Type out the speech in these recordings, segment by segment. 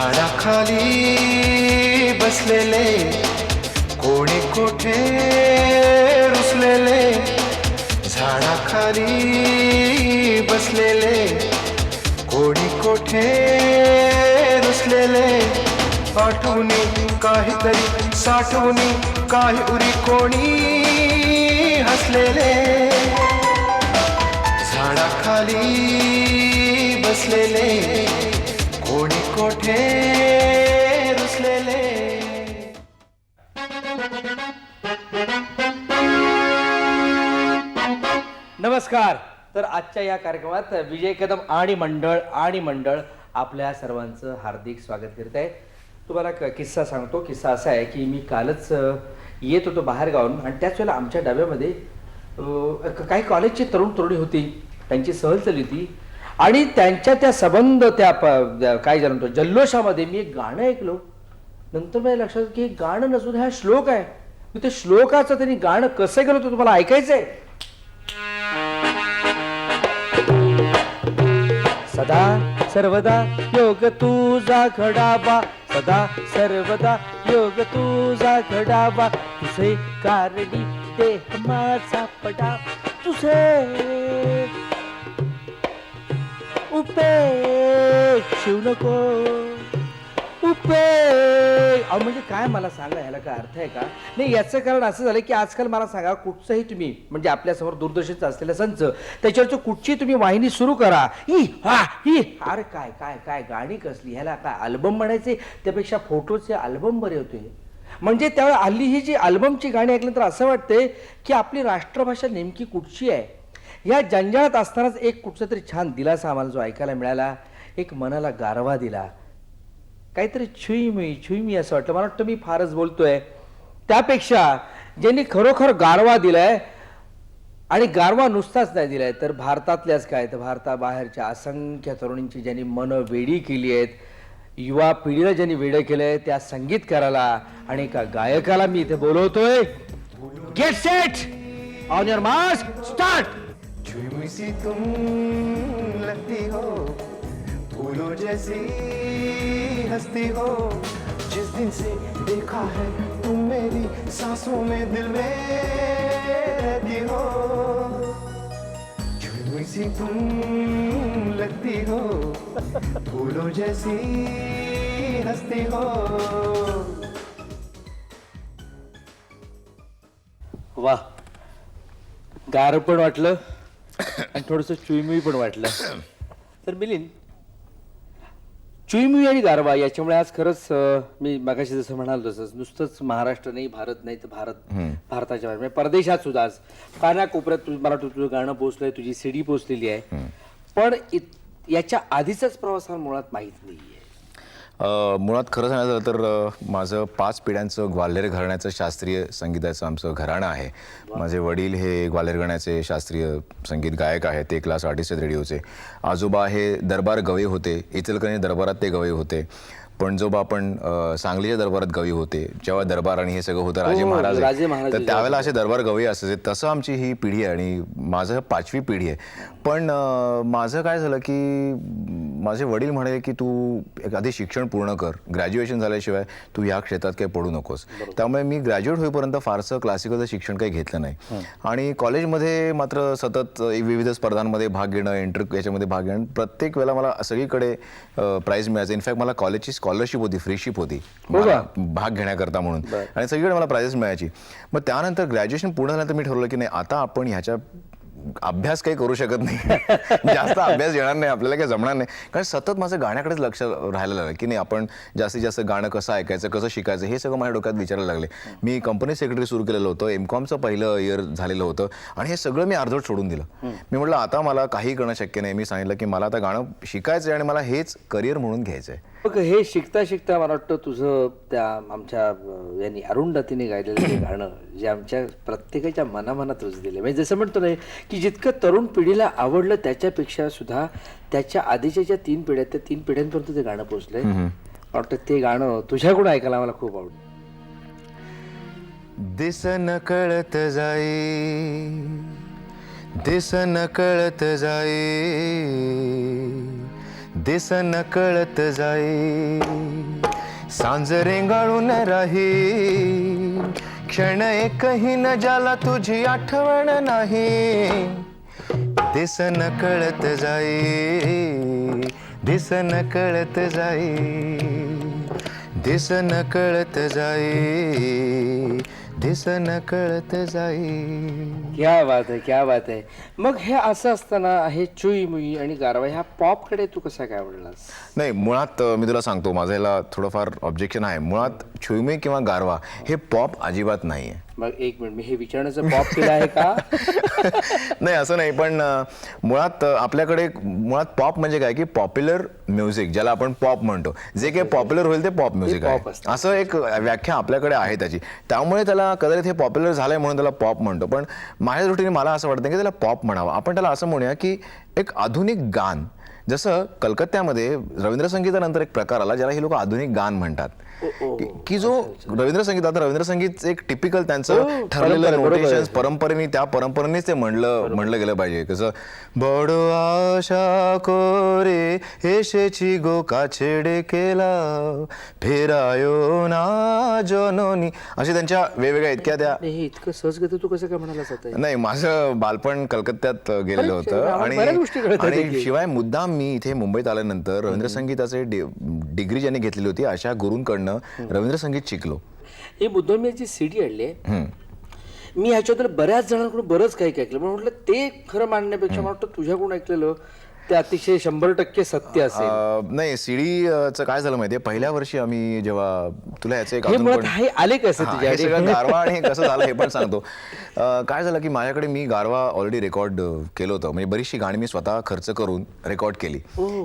झाडाखाली बसलेले कोणी कोठे रुसलेले? झाडाखाली बसलेले कोणी कोठे रुसलेले? आठवणी काहीतरी साठवणी काही उरी कोणी हसलेले? झाडाखाली बसलेले कोठे रुसलेले. नमस्कार. तर आजच्या या कार्यक्रमात विजय कदम आणि मंडळ आणि मंडळ आपल्या सर्वांचं हार्दिक स्वागत करीत आहे. तुम्हाला क- किस्सा सांगतो. किस्सा असा आहे की मी कालच अ, येत होतो बाहेर गावून आणि त्याच वेळेला आमच्या डब्यामध्ये अ, क- काही कॉलेजची तरुण तरुणी होती. त्यांची सहल चालली होती. आणि त्यांच्या त्या संबंध त्या प- त्या काय जाणतो जल्लोषामध्ये मी एक गाणं ऐकलो. नंतर माझ्या लक्षात की हे गाणं नसून हा श्लोक आहे. मग ते श्लोकाचं त्यांनी गाणं कसं केलं होतं तुम्हाला ऐकायचं आहे सदा सर्वदा योग तुझा घडावा. सदा सर्वदा योग तुझा घडावा. तुझे कारणी देह माझा पडा तुझे उपेक्षू नको. उपे अहो म्हणजे काय मला सांगा ह्याला काय अर्थ आहे का? नाही याचं कारण असं झालं की आजकाल मला सांगा कुठचंही तुम्ही म्हणजे आपल्यासमोर दूरदर्शनचं असलेलं संच त्याच्यावरचं कुठची तुम्ही वाहिनी सुरू करा. ही हा ही अरे काय काय काय गाणी कसली? ह्याला काय अल्बम म्हणायचे? त्यापेक्षा फोटोचे अल्बम बरे होते. म्हणजे त्यावेळी हल्ली ही जी अल्बमची गाणी ऐकल्यानंतर असं वाटते की आपली राष्ट्रभाषा नेमकी कुठची आहे? या जंजाळात असतानाच एक कुठचा तरी छान दिलासा आम्हाला जो ऐकायला मिळाला एक मनाला गारवा दिला. काहीतरी छुईमुई छुईमी असं वाटतं मला वाटतं मी फारच बोलतोय. त्यापेक्षा ज्यांनी खरोखर गारवा दिलाय आणि गारवा नुसताच नाही दिलाय तर भारतातल्याच काय? तर भारताबाहेरच्या असंख्य तरुणींची ज्यांनी मनं वेडी केली आहेत युवा पिढीला ज्यांनी वेडं केलंय त्या संगीतकाराला आणि एका गायकाला मी इथे बोलवतोय. Get set on your mask start छुई सी तुम लगती हो। फूलों जैसी हंसती हो। जिस दिन से देखा है तुम मेरी सांसों में दिल में रहती हो। छुई सी तुम लगती हो। फूलों जैसी हंसती हो। वाह, गार पण वाटलं. आणि थोडस चुईमुई पण वाटलं. तर मिलिंद चुईमुई आणि गारवा याच्यामुळे आज खरंच अं, मी मगाशी जसं म्हणालो तसंच नुसतंच महाराष्ट्र नाही भारत नाही तर भारत भारताच्या बाहेर. म्हणजे परदेशात सुद्धा आज कानाकोपऱ्यात तुझं मला वाटतं तुझं गाणं पोचलंय तुझी सीडी पोचलेली आहे. पण इत- याच्या आधीचाच प्रवास हा मुळात माहीत नाहीये. अ, मुळात खरं सांगायचं तर माझं पाच पिढ्यांचं ग्वाल्हेर घराण्याचं शास्त्रीय संगीताचं आमचं घराणं आहे. माझे वडील हे ग्वाल्हेर घराण्याचे शास्त्रीय संगीत गायक आहेत ते क्लास आर्टिस्ट आहेत रेडिओचे आजोबा हे दरबार गवे होते इचलकरंजी दरबारात ते गवे होते. पणजोबा आपण अ, सांगलीच्या दरबारात गवी होते जेव्हा दरबार आणि हे सगळं होतं राजे हो, महाराज. राजे महाराज तर त्यावेळेला असे दरबार गवई असायचे. तसं आमची ही पिढी आहे आणि माझं पाचवी पिढी आहे. पण माझं काय झालं की माझे वडील म्हणाले की तू एक आधी शिक्षण पूर्ण कर ग्रॅज्युएशन झाल्याशिवाय तू या क्षेत्रात काही पडू नकोस. त्यामुळे मी ग्रॅज्युएट होईपर्यंत फारसं क्लासिकलचं शिक्षण काही घेतलं नाही. आणि कॉलेजमध्ये मात्र सतत विविध स्पर्धांमध्ये भाग घेणं एंटर याच्यामध्ये भाग घेणं प्रत्येक वेळेला मला सगळीकडे प्राईज मिळायचं. इनफॅक्ट मला कॉलेजची स्कॉलरशिप होती फ्रीशिप होती. मला भाग घेण्याकरता म्हणून. आणि सगळीकडे मला प्राइजेस मिळायची. मग त्यानंतर ग्रॅज्युएशन पूर्ण झाल्यानंतर मी ठरवलं की नाही आता आपण ह्याच्या अभ्यास काही करू शकत नाही. जास्त अभ्यास येणार नाही आपल्याला काही जमणार नाही. कारण सतत माझं गाण्याकडेच लक्ष राहायला लागलं की नाही आपण जास्तीत जास्त गाणं कसं ऐकायचं कसं शिकायचं हे सगळं माझ्या डोक्यात विचारायला लागले. मी कंपनी सेक्रेटरी सुरू केलेलं होतं एम कॉमचं पहिलं इयर झालेलं होतं. आणि हे सगळं मी अर्धवट सोडून दिलं. मी म्हटलं आता मला काही करणं शक्य नाही. मी सांगितलं की मला आता गाणं शिकायचं आहे आणि मला हेच करिअर म्हणून घ्यायचं आहे मग हे शिकता शिकता मला वाटतं तुझं त्या आमच्या यांनी अरुंधतीने गायलेलं ते गाणं जे आमच्या प्रत्येकाच्या मनामनात रुजलेलं म्हणजे जसं म्हणतो नाही की जितकं तरुण पिढीला आवडलं त्याच्यापेक्षा सुद्धा त्याच्या आधीच्या ज्या तीन पिढ्या त्या तीन पिढ्यांपर्यंत ते गाणं पोचलंय मला वाटतं ते गाणं तुझ्याकडून ऐकायला मला खूप आवडतं दिसन कळत जाई दिसन कळत जाई दिस कळत जाई. सांज रेंगाळून राही. क्षण एकही न ज्याला तुझी आठवण नाही. दिस कळत जाई. दिसन कळत जाई. दिस कळत जाई. दिसन कळत जाई क्या बात आहे क्या बात आहे. मग हे असं असताना हे चुई मुई आणि गारवा ह्या पॉपकडे तू कसा काय आवडलास नाही मुळात अं, मी तुला सांगतो माझं ह्याला थोडंफार ऑब्जेक्शन आहे. मुळात छुईमे किंवा गारवा हे पॉप अजिबात नाही आहे मग एक मिनिट मी हे विचारण्याचं पॉप केलं आहे का? नाही असं नाही पण मुळात आपल्याकडे मुळात पॉप म्हणजे काय की पॉप्युलर म्युझिक ज्याला आपण पॉप म्हणतो. जे काही पॉप्युलर होईल ते पॉप म्युझिक आहे. असं एक व्याख्या आपल्याकडे आहे त्याची. त्यामुळे त्याला कदाचित हे पॉप्युलर झालंय म्हणून त्याला पॉप म्हणतो. पण माझ्या दृष्टीने मला असं वाटतं की त्याला पॉप म्हणावं. आपण त्याला असं म्हणूया की एक आधुनिक गान जसं कलकत्त्यामध्ये रवींद्र संगीतानंतर एक प्रकार आला ज्याला हे लोक आधुनिक गान म्हणतात. की- जो रवींद्र संगीत आता रवींद्र संगीत एक टिपिकल त्यांचं ठरलेलं परंपरा, बरोबर आहे. नोटेशन परंपरेने त्या परंपरेनेच ते म्हणलं म्हणलं गेलं पाहिजे. कसं बडो आशा कोरे हेशेची गो काछेडे केला फेरायो ना जनोनी. असे त्यांच्या वेगवेगळ्या इतक्या त्या हे इतकं सहज तू कसं काय म्हणालास आता? नाही माझं बालपण कलकत्त्यात गेलेलं होतं. आणि. शिवाय मुद्दाम मी इथे मुंबईत आल्यानंतर रवींद्र संगीताचे डिग्री ज्यांनी घेतलेली होती अशा गुरूंकडनं रवींद्र संगीत शिकलो. हे मुद्दाम मी याची सीडी आणली. आहे. मी ह्याच्याबद्दल बऱ्याच जणांकडून बरंच काही काही ऐकलं. पण म्हटलं ते खरं मांडण्यापेक्षा मला वाटतं तुझ्याकडून ऐकलेलं ते अतिशय शंभर टक्के सत्य असेल. अं, नाही सीडीचं काय झालं माहितीये? पहिल्या वर्षी आम्ही जेव्हा तुला याचं एक हे अजून मुळात पण हे आले कसं हा, तुझ्या हे सगळं गारवा आणि हे कसं झालं हे पण सांगतो. अं, काय झालं की माझ्याकडे मी गारवा ऑलरेडी रेकॉर्ड केलं होतं. म्हणजे बरीचशी गाणी मी स्वतः खर्च करून रेकॉर्ड केली.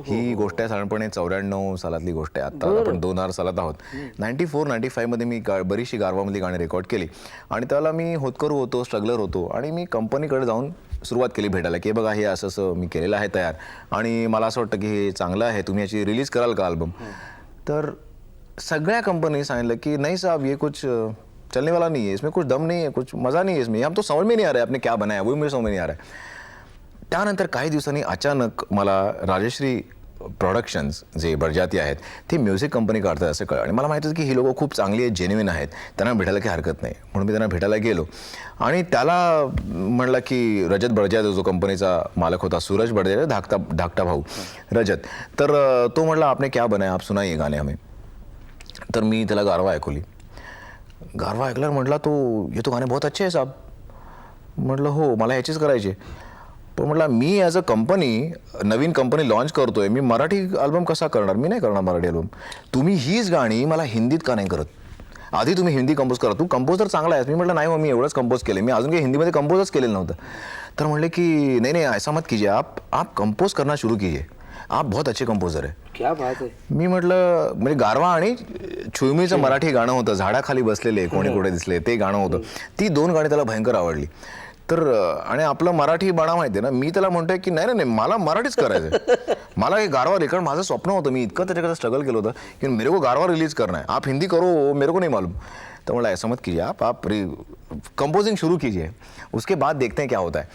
ही गोष्ट आहे साधारणपणे चौऱ्याण्णव सालातली गोष्ट आहे. आता आपण दोन हजार सालात आहोत. नाईन्टी फोर नाईन्टी फाईव्हमध्ये मी गा- बरीचशी गारवामधली गाणी रेकॉर्ड केली. आणि त्याला मी होतकरू होतो स्ट्रगलर होतो. आणि मी कंपनीकडे जाऊन सुरुवात केली भेटायला की हे बघा हे असं असं मी केलेलं आहे तयार. आणि मला असं वाटतं की हे चांगलं आहे तुम्ही याची रिलीज कराल का अल्बम तर सगळ्या कंपनी सांगितलं कि नहीं साहब ये कुछ चलने वाला नहीं है इसमें कुछ दम नहीं है कुछ मज़ा नहीं है इसमें। हम तो समझ में नहीं आ रहा है आपने क्या बनाया वो मुझे समझ में नहीं आ रहा है. त्यानंतर काही दिवसांनी अचानक मला राजश्री प्रोडक्शन्स जे बरजाती आहेत ती म्युझिक कंपनी काढतात असं कळलं. आणि मला माहिती होतं की ही लोकं खूप चांगली आहेत जेन्युइन आहेत. त्यांना भेटायला काही हरकत नाही. म्हणून मी त्यांना भेटायला गेलो. आणि त्याला म्हणलं की रजत बडजात जो कंपनीचा मालक होता सूरज बडजात धाकटा धाकटा भाऊ रजत. तर तो म्हटला आपने क्या बनाया? आप सुनाइए गाणे हमें. तर मी त्याला गारवा ऐकवली. गारवा ऐकल्यावर म्हटला तो ये तो गाणे बहुत अच्छे आहे साहब. म्हटलं हो मला ह्याचीच करायचे. पण म्हटलं मी ॲज अ कंपनी नवीन कंपनी लॉन्च करतोय मी मराठी अल्बम कसा करणार? मी नाही करणार मराठी अल्बम तुम्ही हीच गाणी मला हिंदीत का नाही करत? आधी तुम्ही हिंदी कंपोज करा. तू कंपोजर चांगला आहेस. मी म्हटलं नाही मग मी एवढंच कंपोज केलं मी अजून काही हिंदीमध्ये कंपोजच केलेलं नव्हतं. तर म्हणले की नाही नाही ऐसा मत कीजिए. आप आप कंपोज करना शुरू कीजिए. आप बहुत अच्छे कंपोजर है. क्या बात आहे मी म्हटलं म्हणजे गारवा आणि छुईमीचं मराठी गाणं होतं. झाडाखाली बसलेले कोणी कुठे दिसले ते गाणं होतं. ती दोन गाणी त्याला भयंकर आवडली. तर आणि आपलं मराठी बाणा माहिती आहे ना मी त्याला म्हणतोय की नाही नाही मला मराठीच करायचं मला हे गारवा रे कारण माझं स्वप्न होतं मी इतकं त्याच्याकडे स्ट्रगल केलं होतं की मेरे को गारवा रिलीज करना है. आप हिंदी करो मेरे को नहीं मालूम. तो बोला ऐसा मत कीजिए आप आप कंपोजिंग शुरू कीजिए. उसके बाद देखते हैं क्या होता है.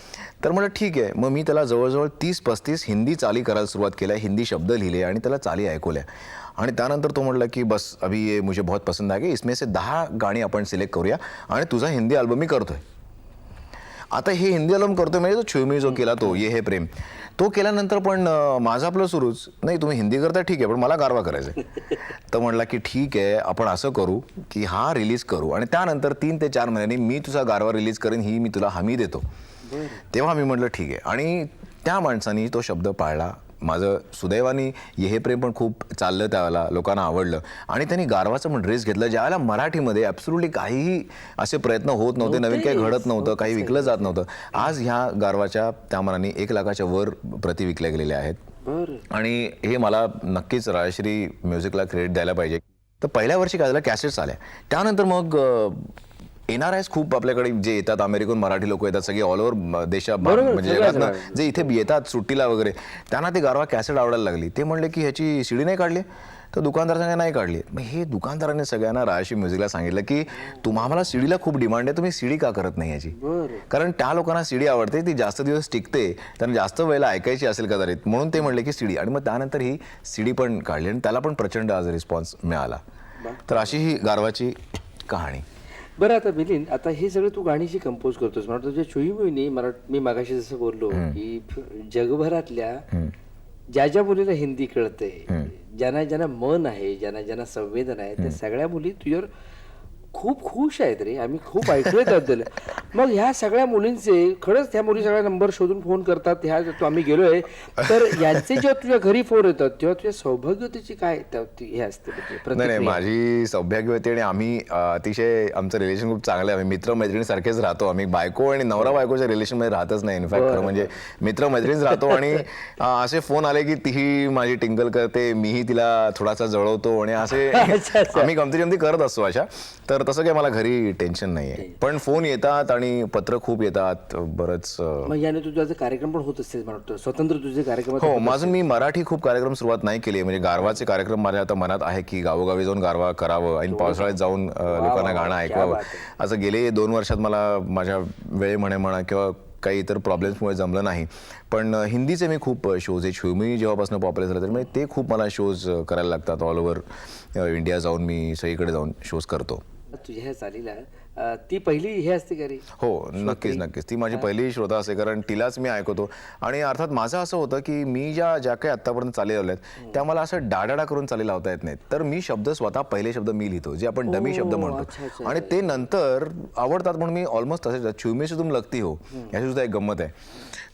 तर म्हटलं ठीक आहे मग मी त्याला जवळजवळ तीस पस्तीस हिंदी चाली करायला सुरुवात केल्या हिंदी शब्द लिहिले आणि त्याला चाली ऐकवल्या. आणि त्यानंतर तो म्हटलं की बस अभी ये मुझे बहुत पसंद आहे इसमें से दहा गाणी आपण सिलेक्ट करूया आणि तुझा हिंदी अल्बम मी करतोय. आता हे हिंदी अल्बम करतोय म्हणजे तो छुमी जो केला तो ये हे प्रेम. तो केल्यानंतर पण माझं आपलं सुरूच. नाही तुम्ही हिंदी करता ठीक आहे पण मला गारवा करायचा आहे तर म्हटलं की ठीक आहे आपण असं करू की हा रिलीज करू. आणि त्यानंतर तीन ते चार महिन्यांनी मी तुझा गारवा रिलीज करेन ही मी तुला हमी देतो. तेव्हा मी म्हटलं ठीक आहे. आणि त्या माणसानी तो शब्द पाळला. माझं सुदैवाने हे प्रेम पण खूप चाललं त्यावेळेला लोकांना आवडलं. आणि त्यांनी गारवाचं पण ड्रेस घेतलं ज्यावेळेला मराठीमध्ये ॲब्सुटली काहीही असे प्रयत्न होत नव्हते नवीन काही घडत नव्हतं काही विकलं जात नव्हतं. आज ह्या गारवाच्या त्या मनाने एक लाखाच्या वर प्रति विकल्या गेलेल्या आहेत. आणि हे मला नक्कीच राजश्री म्युझिकला क्रेडिट द्यायला पाहिजे. तर पहिल्या वर्षी काय झालं कॅसेट्स आल्या. त्यानंतर मग एन आर आयस खूप आपल्याकडे जे येतात अमेरिकन मराठी लोक येतात सगळे ऑल ओव्हर देशा बरोबर, म्हणजे. जे इथे येतात सुट्टीला वगैरे त्यांना ते गारवा कॅसेट आवडायला लागली. ते म्हणले की ह्याची सीडी नाही काढली? तर दुकानदार सांगा नाही काढली. मग हे दुकानदाराने सगळ्यांना राजश्री म्युझिकला सांगितलं की तुम्हाला सीडीला खूप डिमांड आहे तुम्ही सीडी का करत नाही याची? कारण त्या लोकांना सीडी आवडते ती जास्त दिवस टिकते त्यांना जास्त वेळेला ऐकायची असेल कदाचित. म्हणून ते म्हणले की सीडी आणि मग त्यानंतर ही सीडी पण काढली आणि त्याला पण प्रचंड आज रिस्पॉन्स मिळाला. तर अशी ही गारवाची कहाणी. बरं आता मिलिंद आता हे सगळं तू गाणी जी कंपोज करतोस. मला तुझ्या चोई मोहिनी मरा मी मागाशी जसं बोललो की जगभरातल्या ज्या ज्या मुलीला हिंदी कळते ज्यांना ज्यांना मन आहे ज्यांना ज्यांना संवेदना आहे त्या सगळ्या मुली तुझ्यावर खूप खुश आहेत रे. आम्ही खूप ऐकलोय त्याबद्दल. मग ह्या सगळ्या मुलींचे खरंच त्या मुली सगळ्या नंबर शोधून फोन करतात ह्या तो आम्ही गेलोय. तर यांचे जेव्हा तुझ्या घरी फोन येतात तेव्हा तुझ्या सौभाग्यतेची काय हे असते म्हणजे नाही? माझी सौभाग्य होती आणि आम्ही अतिशय आमचं रिलेशन खूप चांगलं आहे. आम्ही मित्र मैत्रिणी सारखेच राहतो. आम्ही बायको आणि नवरा बायकोच्या रिलेशनमध्ये राहतच नाही. इनफॅक्ट खरं म्हणजे मित्र मैत्रिणीच राहतो आणि असे फोन आले की तीही माझी टिंगल करते. मीही तिला थोडासा जळवतो आणि असे. आम्ही गमती जमती करत असतो अशा. तर तसं काही मला घरी टेन्शन नाहीये. पण फोन येतात आणि पत्र खूप येतात बरंच मग याने तुझा कार्यक्रम पण होत असते मला वाटतं. स्वतंत्र तुझे कार्यक्रम हो माझं मी मराठी खूप कार्यक्रम सुरुवात नाही केली म्हणजे गारवाचे कार्यक्रम माझ्या आता मनात आहे की गावोगावी जाऊन गारवा करावं आणि पावसाळ्यात जाऊन लोकांना गाणं ऐकवावं असं गेले दोन वर्षात मला माझ्या वेळेमुळे म्हणा किंवा काही इतर प्रॉब्लेम्समुळे जमलं नाही. पण हिंदीचे मी खूप शोज आहे. शिवमी जेव्हापासून पॉप्युलर झालं त्यामुळे ते खूप मला शोज करायला लागतात ऑल ओव्हर इंडिया जाऊन मी सगळीकडे जाऊन शोज करतो. तुझ्या ह्या चालीला ती पहिली हे असते का रे? हो नक्कीच नक्कीच. ती माझी पहिली श्रोता असे कारण तिलाच मी ऐकवतो आणि अर्थात माझं असं होतं की मी ज्या ज्या काही आत्तापर्यंत चाली लावल्या आहेत त्या मला असं डाडाडा करून चाली लावता येत नाहीत. तर मी शब्द स्वतः पहिले शब्द मी लिहितो जे आपण डमी शब्द म्हणतो. आणि ते नंतर आवडतात म्हणून मी ऑलमोस्ट तसेच चिवमी से तुम लगती हो याची सुद्धा एक गंमत आहे.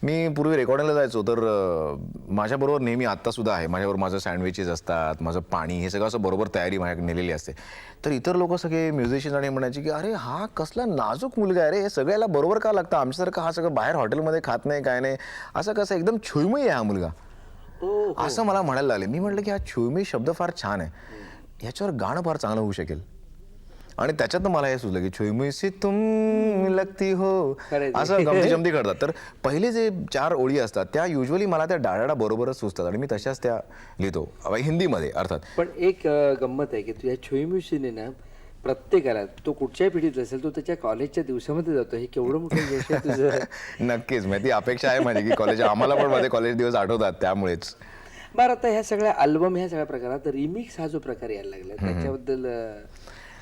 मी पूर्वी रेकॉर्डिंगला जायचो तर माझ्याबरोबर नेहमी आत्ता सुद्धा आहे. माझ्याबरोबर माझं सँडविचेस असतात माझं पाणी हे सगळं असं बरोबर तयारी माझ्याकडे नेलेली असते. तर इतर लोक सगळे म्युझिशियन आणि म्हणायचे की अरे हा कसला नाजूक मुलगा आहे रे. हे सगळ्याला बरोबर का लागतं? आमच्यासारखं हा सगळं बाहेर हॉटेलमध्ये खात नाही काय नाही. असं कसं एकदम छुईमय आहे हा मुलगा. असं मला म्हणायला लागले. मी म्हटलं की हा छुईमी शब्द फार छान आहे. ह्याच्यावर गाणं फार चांगलं होऊ शकेल. आणि त्याच्यातनं मला हे सुचलं की छुईमुई सी तुम लगती हो. असं गमती जमती करतात. तर पहिले जे चार ओळी असतात त्या युजली मला त्या डाडाडा बरोबरच सुचतात आणि मी तशाच त्या लिहितो. हिंदीमध्ये अर्थात. पण एक गंमत आहे की तुझ्या छोई म्युशिने ना प्रत्येकाला तो कुठच्याही पिढीत असेल तो त्याच्या कॉलेजच्या दिवसामध्ये जातो. हे केवढं मोठं यश आहे तुझं? नक्कीच. म्हणजे ती अपेक्षा आहे माझी की कॉलेज आम्हाला पण माझे कॉलेज दिवस आठवतात त्यामुळेच. बरं आता ह्या सगळ्या अल्बम ह्या सगळ्या प्रकारात रिमिक्स हा जो प्रकार यायला लागला त्याच्याबद्दल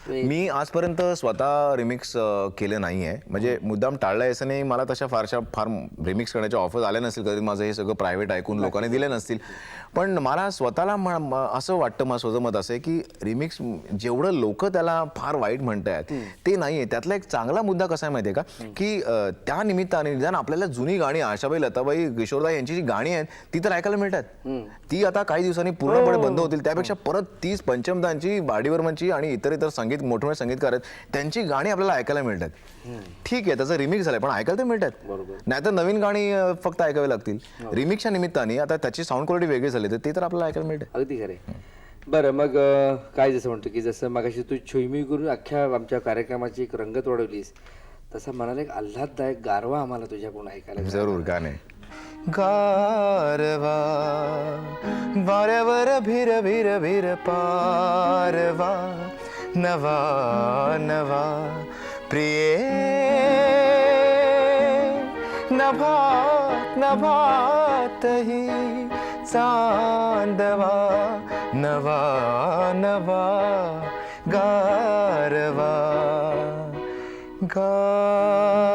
मी आजपर्यंत स्वतः रिमिक्स केलं नाही आहे म्हणजे मुद्दाम टाळलं असं नाही मला तशा फारशा फार रिमिक्स करण्याच्या ऑफर्स आल्या नसतील कधी माझं हे सगळं प्रायव्हेट ऐकून लोकांनी दिले नसतील. पण मला स्वतःला असं वाटतं माझं स्वतः मत असं आहे की रिमिक्स जेवढं लोक त्याला फार वाईट म्हणतायत ते नाही आहे त्यातला एक चांगला मुद्दा कसा आहे माहिती आहे का की त्या निमित्ताने निदान आपल्याला जुनी गाणी आशाबाई लताबाई किशोरदा यांची जी गाणी आहेत ती तर ऐकायला मिळतात. ती आता काही दिवसांनी पूर्णपणे बंद होतील. त्यापेक्षा परत तीच पंचमदांची बाडीवर्मनची आणि इतर इतर संगीत मोठे मोठे संगीतकार आहेत. त्यांची गाणी आपल्याला ऐकायला मिळतात. ठीक आहे त्याचं रिमिक्स झालंय पण ऐकायला तर मिळतात. नाहीतर नवीन गाणी फक्त ऐकावी लागतील. रिमिक्सच्या निमित्ताने आता त्याची साऊंड क्वालिटी वेगळी झाली तर ते तर आपल्याला ऐकायला मिळते. अगदी खरे बरं मग काय जसं म्हणतो की जसं मगाशी तू छोईमी करून अख्ख्या आमच्या कार्यक्रमाची एक रंगत वाढवलीस तसा मनाला एक आल्हाददायक गारवा आम्हाला तुझ्याकडून ऐकायला. जरूर गाणे. गारवा वाऱ्यावर भिर भिर भिर पारवा नवा नवा प्रिये नभात नभातही चांदवा नवा नवा गारवा गारवा